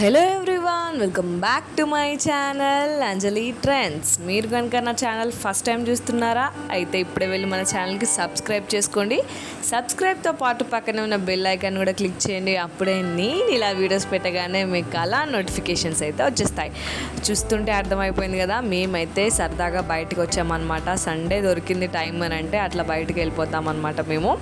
Hello everyone. Everyone welcome back to my channel Anjali trends మీరు కనుక నా channel first time చూస్తున్నారా అయితే ఇప్పుడే వెళ్ళి మన ఛానల్కి సబ్స్క్రైబ్ చేసుకోండి. సబ్స్క్రైబ్తో పాటు పక్కనే ఉన్న బెల్ ఐకాన్ కూడా క్లిక్ చేయండి. అప్పుడే నేను ఇలా వీడియోస్ పెట్టగానే మీకు అలా నోటిఫికేషన్స్ అయితే వచ్చేస్తాయి. చూస్తుంటే అర్థమైపోయింది కదా మేమైతే సరదాగా బయటకు వచ్చామన్నమాట. సండే దొరికింది టైం అని అంటే అట్లా బయటకు వెళ్ళిపోతామన్నమాట మేము.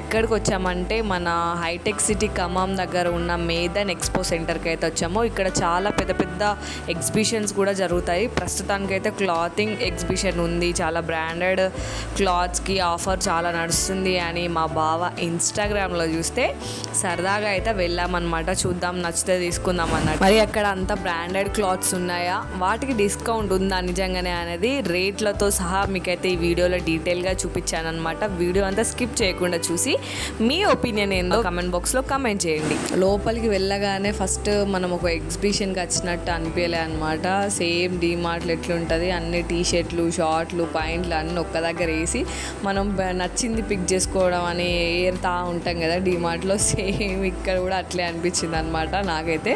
ఎక్కడికి వచ్చామంటే మన హైటెక్ సిటీ ఖమ్మం దగ్గర ఉన్న మేదన్ ఎక్స్పో సెంటర్కి అయితే వచ్చాము. ఇక్కడ చాలా పెద్ద పెద్ద ఎగ్జిబిషన్స్ కూడా జరుగుతాయి. ప్రస్తుతానికి అయితే క్లాతింగ్ ఎగ్జిబిషన్ ఉంది. చాలా బ్రాండెడ్ క్లాత్స్కి ఆఫర్ చాలా నడుస్తుంది అని మా బావ ఇన్స్టాగ్రామ్లో చూస్తే సరదాగా అయితే వెళ్ళామన్నమాట. చూద్దాం నచ్చితే తీసుకుందాం అన్నట్టు. మరి అక్కడ అంత బ్రాండెడ్ క్లాత్స్ ఉన్నాయా? వాటికి డిస్కౌంట్ ఉందా నిజంగానే అనేది రేట్లతో సహా మీకైతే ఈ వీడియోలో డీటెయిల్గా చూపించాను వీడియో అంతా స్కిప్ చేయకుండా చూసి మీ ఒపీనియన్ ఏందో కమెంట్ బాక్స్లో కమెంట్ చేయండి. లోపలికి వెళ్ళగానే ఫస్ట్ మనం ఒక ఎగ్జిబిషన్ షాపింగ్కి వచ్చినట్టు అనిపించలే అనమాట సేమ్ డీమార్ట్లు ఎట్లుంటుంది అన్ని టీ షర్ట్లు షార్ట్లు పాయింట్లు అన్నీ ఒక్క దగ్గర వేసి మనం నచ్చింది పిక్ చేసుకోవడం అని ఏరుతా ఉంటాం కదా డీమార్ట్లో సేమ్ ఇక్కడ కూడా అట్లే అనిపించింది అనమాట నాకైతే.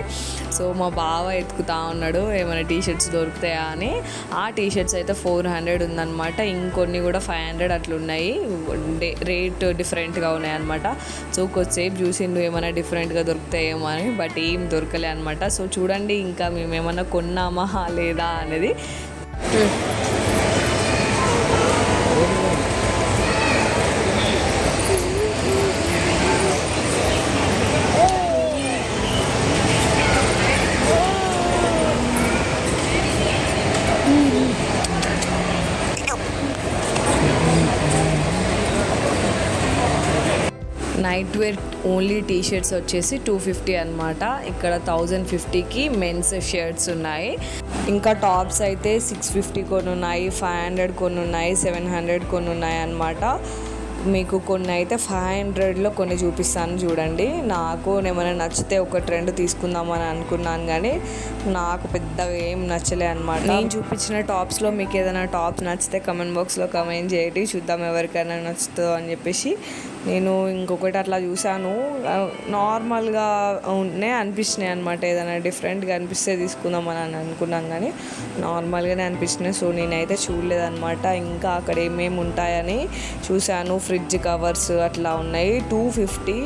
సో మా బావ ఎత్తుకుతా ఉన్నాడు ఏమైనా టీ షర్ట్స్ దొరుకుతాయా? అని. ఆ టీ షర్ట్స్ అయితే ఫోర్ హండ్రెడ్ ఉందన్నమాట. ఇంకొన్ని కూడా ఫైవ్ హండ్రెడ్ అట్లున్నాయి. రేట్ డిఫరెంట్గా ఉన్నాయి అనమాట సో కొద్దిసేపు చూసిండు ఏమైనా డిఫరెంట్గా దొరుకుతాయేమో అని. బట్ ఏం దొరకలే అనమాట సో చూడండి ఇంకా మేము ఏమైనా కొన్నామా లేదా అనేది. Night wear only T shirts వచ్చేసి టూ ఫిఫ్టీ అనమాట ఇక్కడ థౌజండ్ ఫిఫ్టీకి మెన్స్ షర్ట్స్ ఉన్నాయి. ఇంకా టాప్స్ అయితే సిక్స్ ఫిఫ్టీ కొన్ని ఉన్నాయి ఫైవ్ హండ్రెడ్ కొన్ని ఉన్నాయి సెవెన్ హండ్రెడ్ కొన్ని ఉన్నాయి అనమాట మీకు కొన్ని అయితే ఫైవ్ హండ్రెడ్లో కొన్ని చూపిస్తాను చూడండి. నాకు ఏమైనా నచ్చితే ఒక ట్రెండ్ తీసుకుందామని అనుకున్నాను కానీ నాకు పెద్దగా ఏం నచ్చలే అనమాట నేను చూపించిన టాప్స్లో మీకు ఏదైనా టాప్స్ నచ్చితే కమెంట్ బాక్స్లో కమెంట్ చేయండి. చూద్దాం ఎవరికైనా నచ్చుతుందో అని చెప్పేసి. నేను ఇంకొకటి అట్లా చూశాను. నార్మల్గా ఉన్నాయి అనిపించినాయి అనమాట ఏదైనా డిఫరెంట్గా అనిపిస్తే తీసుకుందామని అని అనుకున్నాం కానీ నార్మల్గానే అనిపించినాయి. సో నేనైతే చూడలేదన్నమాట. ఇంకా అక్కడ ఏమేమి ఉంటాయని చూశాను. ఫ్రిడ్జ్ కవర్స్ అట్లా ఉన్నాయి. టూ ఫిఫ్టీ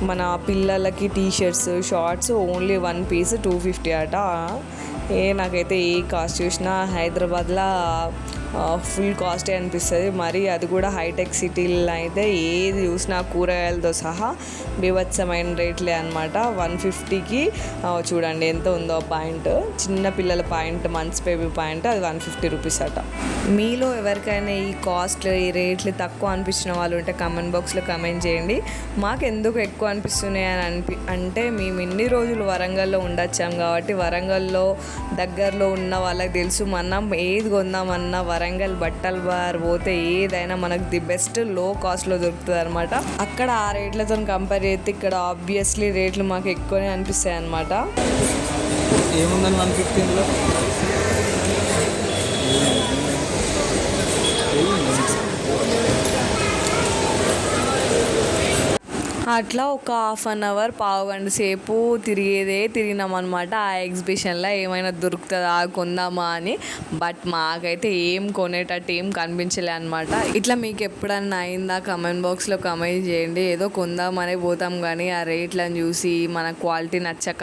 మన పిల్లలకి T shirts shorts only one piece two fifty అట. ఏ నాకైతే ఏ కాస్ట్ చూసినా హైదరాబాద్లో ఫుల్ కాస్టే అనిపిస్తుంది. మరి అది కూడా హైటెక్ సిటీలో అయితే ఏది చూసినా కూరగాయలతో సహా బీభత్సమైన రేట్లే అనమాట వన్ ఫిఫ్టీకి చూడండి ఎంత ఉందో పాయింట్. చిన్న పిల్లల పాయింట్ మంత్స్ బేబీ పాయింట్ అది వన్ ఫిఫ్టీ రూపీస్ అట. మీలో ఎవరికైనా ఈ కాస్ట్ ఈ రేట్లు తక్కువ అనిపించిన వాళ్ళు ఉంటే కమెంట్ బాక్స్లో కమెంట్ చేయండి. మాకు ఎందుకు ఎక్కువ అనిపిస్తున్నాయి అని అనిపి అంటే మేము ఇన్ని రోజులు వరంగల్లో ఉండొచ్చాం కాబట్టి వరంగల్లో దగ్గరలో ఉన్న వాళ్ళకి తెలుసు. మనం ఏది కొందామన్నా వరంగల్ బట్టల బార్ పోతే ఏదైనా మనకు ది బెస్ట్లో కాస్ట్లో దొరుకుతుంది అనమాట అక్కడ ఆ రేట్లతో కంపేర్ చేస్తే ఇక్కడ ఆబ్వియస్లీ రేట్లు మాకు ఎక్కువనే అనిపిస్తాయి అనమాట ఏముందని వన్ ఫిఫ్టీన్లో అట్లా ఒక హాఫ్ అన్ అవర్ పావు గంట సేపు తిరిగేదే తిరిగినాం అనమాట ఆ ఎగ్జిబిషన్లో ఏమైనా దొరుకుతుందా కొందామా అని. బట్ మాకైతే ఏం కొనేటట్టు ఏం కనిపించలే అనమాట ఇట్లా మీకు ఎప్పుడన్నా అయిందా? కమెంట్ బాక్స్లో కమెంట్ చేయండి. ఏదో కొందామనే పోతాం కానీ ఆ రేట్లను చూసి మన క్వాలిటీ నచ్చక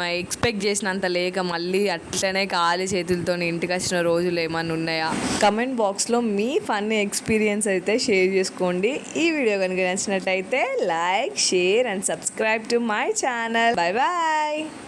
మా ఎక్స్పెక్ట్ చేసినంత లేక మళ్ళీ అట్లనే ఖాళీ చేతులతో ఇంటికి వచ్చిన రోజులు ఏమన్నా ఉన్నాయా? కమెంట్ బాక్స్లో మీ ఫన్ ఎక్స్పీరియన్స్ అయితే షేర్ చేసుకోండి. ఈ వీడియో కనుక నచ్చినట్టయితే like like, share and subscribe to my channel. Bye bye.